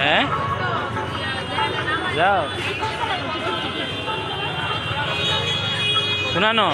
হ্যাঁ? যাও। শুনানো।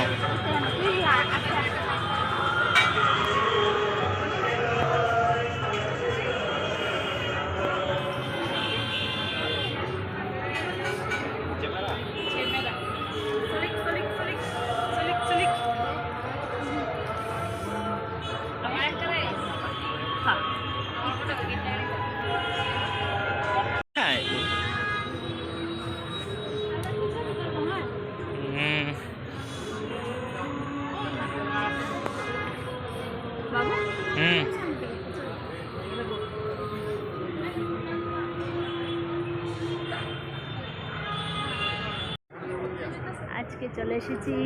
চলে এসেছি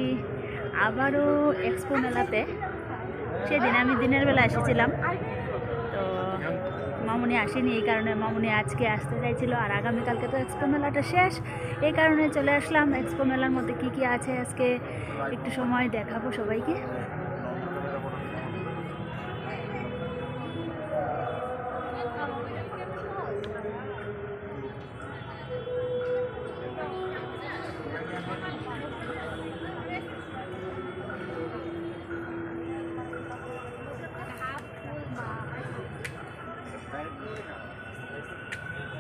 আবারও এক্সপো মেলাতে। সেদিন আমি দিনের বেলা এসেছিলাম। তো মামুনি আসেনি, এই কারণে মামুনি আজকে আসতে চাইছিল আর আগামীকালকে তো এক্সপো মেলাটা শেষ। এই কারণে চলে আসলাম। এক্সপো মেলার মধ্যে কি কি আছে আজকে একটু সময় দেখাবো সবাইকে।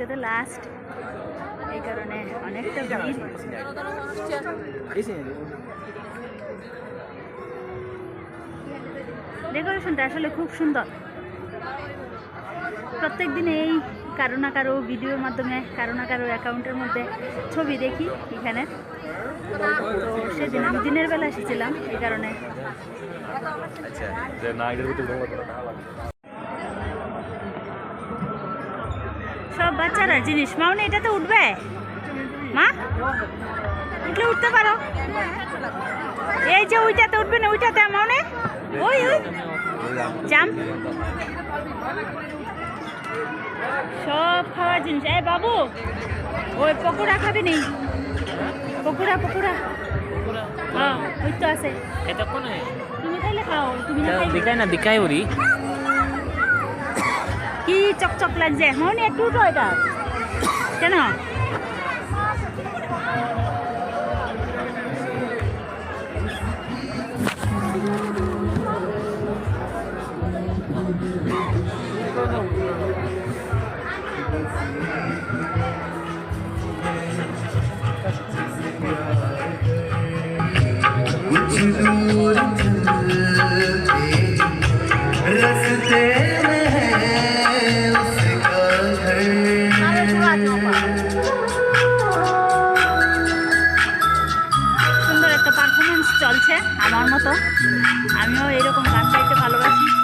আজকে তো লাস্ট এই কারণে অনেকটা ভিড়। ডেকোরেশনটা আসলে খুব সুন্দর। প্রত্যেক দিন এই কারও না কারও ভিডিওর মাধ্যমে কারও না কারও অ্যাকাউন্টের মধ্যে ছবি দেখি এখানে। তো সেদিন আমি দিনের বেলা এসেছিলাম, এই কারণে। বাচ্চারা জিনিস। মাউনি এটাতে উঠবে? মা? উঠলে উঠতে পারো। এই যে ওইটাতে উঠবে না ওইটাতে মাউনি ওই ওই। জাম। সব খাওয়ার জিনিস। এই বাবু ওই পকোড়া খাবি নি? পকোড়া পকোড়া। হ্যাঁ ওই তো আছে। তুমি খাইলে খাও তুমি না দিকাই না দিকাই ওরি। কি চকচক লাগছে হন একটু তো এটা কেন Thank you. সুন্দর একটা পারফরমেন্স চলছে আমার মতো। আমিও এরকম গান গাইতে ভালোবাসি।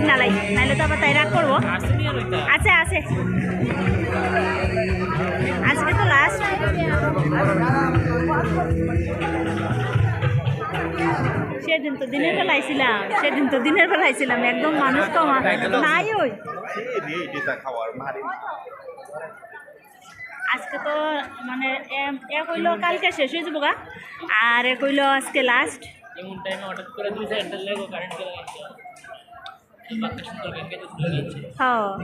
আগে কিনা লাই। নাহলে তো আবার তাই রাগ করব। আছে আছে। আজকে তো লাস্ট সেদিন তো দিনের বেলা আইছিলাম সেদিন তো দিনের বেলা আইছিলাম একদম মানুষ কমা নাই ওই। আজকে তো মানে এ- কইলো কালকে শেষ হয়ে যাব গা আর এ কইলো আজকে লাস্ট এমন টাইমে হঠাৎ করে দুই সাইডটা লেগো কারেন্ট চলে 好。